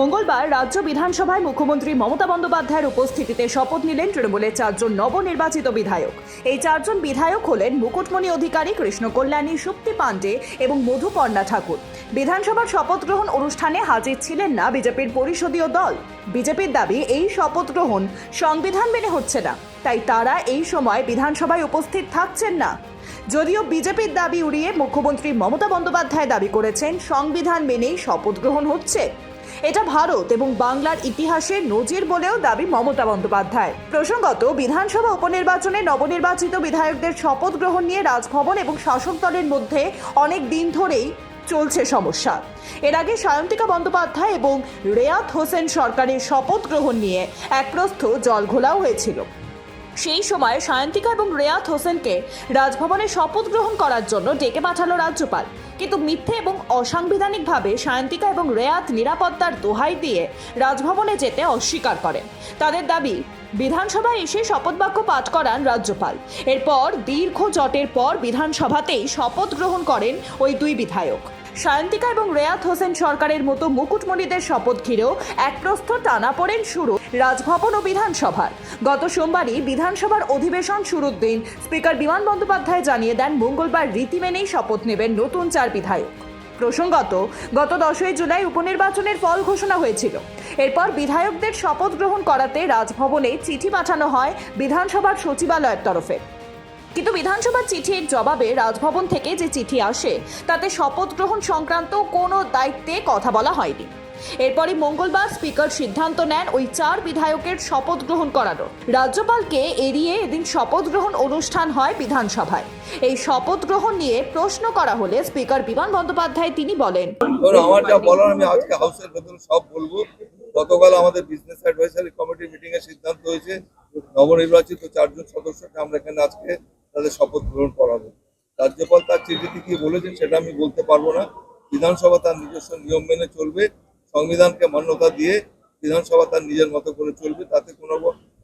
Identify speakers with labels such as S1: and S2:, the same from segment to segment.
S1: মঙ্গলবার রাজ্য বিধানসভায় মুখ্যমন্ত্রী মমতা বন্দ্যোপাধ্যায়ের উপস্থিতিতে শপথ নিলেন তৃণমূলের চারজন নবনির্বাচিত বিধায়ক। এই চারজন বিধায়ক হলেন মুকুটমণি অধিকারী কৃষ্ণ কল্যাণী পাণ্ডে এবং মধুপর্ণা ঠাকুর। বিধানসভার শপথ গ্রহণ অনুষ্ঠানে হাজির ছিলেন না বিজেপির পরিষদীয় দল। বিজেপির দাবি, এই শপথ গ্রহণ সংবিধান মেনে হচ্ছে না, তাই তারা এই সময় বিধানসভায় উপস্থিত থাকছেন না। যদিও বিজেপির দাবি উড়িয়ে মুখ্যমন্ত্রী মমতা বন্দ্যোপাধ্যায় দাবি করেছেন, সংবিধান মেনেই শপথ গ্রহণ হচ্ছে। এটা ভারত এবং বাংলার ইতিহাসে নজির বলেও দাবি মমতা বন্দ্যোপাধ্যায়। প্রসঙ্গত, বিধানসভা উপনির্বাচনে নবনির্বাচিত বিধায়কদের শপথ গ্রহণ নিয়ে রাজভবন এবং শাসক দলের মধ্যে অনেক দিন ধরেই চলছে সমস্যা। এর আগে সায়ন্তিকা বন্দ্যোপাধ্যায় এবং রেয়াত হোসেন সরকারের শপথ গ্রহণ নিয়ে এক প্রস্থ জল ঘোলাও হয়েছিল। সেই সময় সায়ন্তিকা এবং রেয়াত হোসেনকে রাজভবনে শপথ গ্রহণ করার জন্য ডেকে পাঠালো রাজ্যপাল। কিন্তু মিথ্যে এবং অসাংবিধানিকভাবে সায়ন্তিকা এবং রেয়াত নিরাপত্তার দোহাই দিয়ে রাজভবনে যেতে অস্বীকার করেন। তাদের দাবি, বিধানসভায় এসে শপথ বাক্য পাঠ করান রাজ্যপাল। এরপর দীর্ঘ জটের পর বিধানসভাতেই শপথ গ্রহণ করেন ওই দুই বিধায়ক। সায়ন্তিকা এবং রেয়াত হোসেন সরকারের মতো মুকুটমণিদের শপথ ঘিরেও এক প্রস্থ টানাপোড়েন শুরু রাজভবন ও বিধানসভার। গত সোমবারই বিধানসভার অধিবেশন শুরুর দিন স্পিকার বিমান বন্দ্যোপাধ্যায় জানিয়ে দেন, মঙ্গলবার রীতি মেনেই শপথ নেবেন নতুন চার বিধায়ক। প্রসঙ্গত, গত দশই জুলাই উপনির্বাচনের ফল ঘোষণা হয়েছিল। এরপর বিধায়কদের শপথ গ্রহণ করাতে রাজভবনে চিঠি পাঠানো হয় বিধানসভার সচিবালয়ের তরফে। কিন্তু বিধানসভার চিঠির জবাবে রাজভবন থেকে যে চিঠি আসে, তাতে শপথ গ্রহণ সংক্রান্ত কোনো দায়িত্বে কথা বলা হয়নি। এরপরই মঙ্গলবার স্পিকার সিদ্ধান্ত নেন ওই চার বিধায়কের শপথ গ্রহণ করানো। রাজ্যপালকে এড়িয়ে এদিন শপথ গ্রহণ অনুষ্ঠান হয় বিধানসভায়। এই শপথ গ্রহণ নিয়ে প্রশ্ন করা হলে স্পিকার বিমান বন্দ্যোপাধ্যায় তিনি বলেন
S2: আমার যা বলার, আমি আজকে হাউসের ভেতরে সব বলব। গতকাল আমাদের বিজনেস অ্যাডভাইসারি কমিটি মিটিং এ সিদ্ধান্ত হয়েছে, নবনির্বাচিত চারজন সদস্যকে আমরা এখানে আজকে তাদের শপথ গ্রহণ করাবো। রাজ্যপাল তার চিঠিতে কি বলেছেন সেটা আমি বলতে পারব না। বিধানসভা তার নিজস্ব নিয়ম মেনে চলবে সংবিধানকে মান্যতা দিয়ে বিধানসভা তার নিজের মতো করে চলবে তাতে কোনো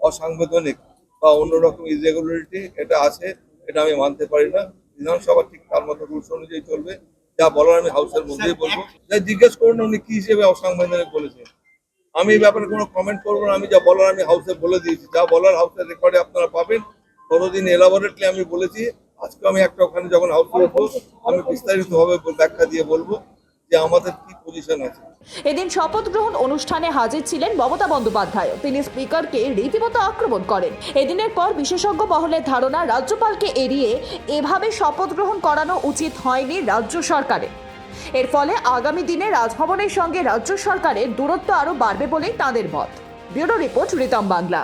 S2: অসাংবিধানিক বা অন্যরকম ইরেগুলারিটি এটা আছে এটা আমি মানতে পারি না। বিধানসভা ঠিক তার মতো রুলস অনুযায়ী চলবে যা বলার আমি হাউসের মধ্যেই বলব। যা জিজ্ঞেস করুন উনি কি হিসেবে অসাংবিধানিক বলেছেন। আমি এই ব্যাপারে কোনো কমেন্ট করব না আমি যা বলার আমি হাউসে বলে দিয়েছি। যা বলার হাউসের রেকর্ডে আপনারা পাবেন কোনোদিন এলাবোরেটলি আমি বলেছি, আজকে আমি একটা ওখানে যখন হাউসে উঠবো আমি বিস্তারিতভাবে ব্যাখ্যা দিয়ে বলব যে আমাদের কি পজিশন আছে।
S1: এদিন শপথ গ্রহণ অনুষ্ঠানে হাজির ছিলেন মমতা বন্দ্যোপাধ্যায়। তিনি স্পিকারকে রীতিমতো আক্রমণ করেন। এদিনের পর বিশেষজ্ঞ মহলের ধারণা, রাজ্যপালকে এড়িয়ে এভাবে শপথ গ্রহণ করানো উচিত হয়নি রাজ্য সরকারের। এর ফলে আগামী দিনে রাজভবনের সঙ্গে রাজ্য সরকারের দূরত্ব আরও বাড়বে বলেই তাঁদের মত। Bureau report Ritam Bangla.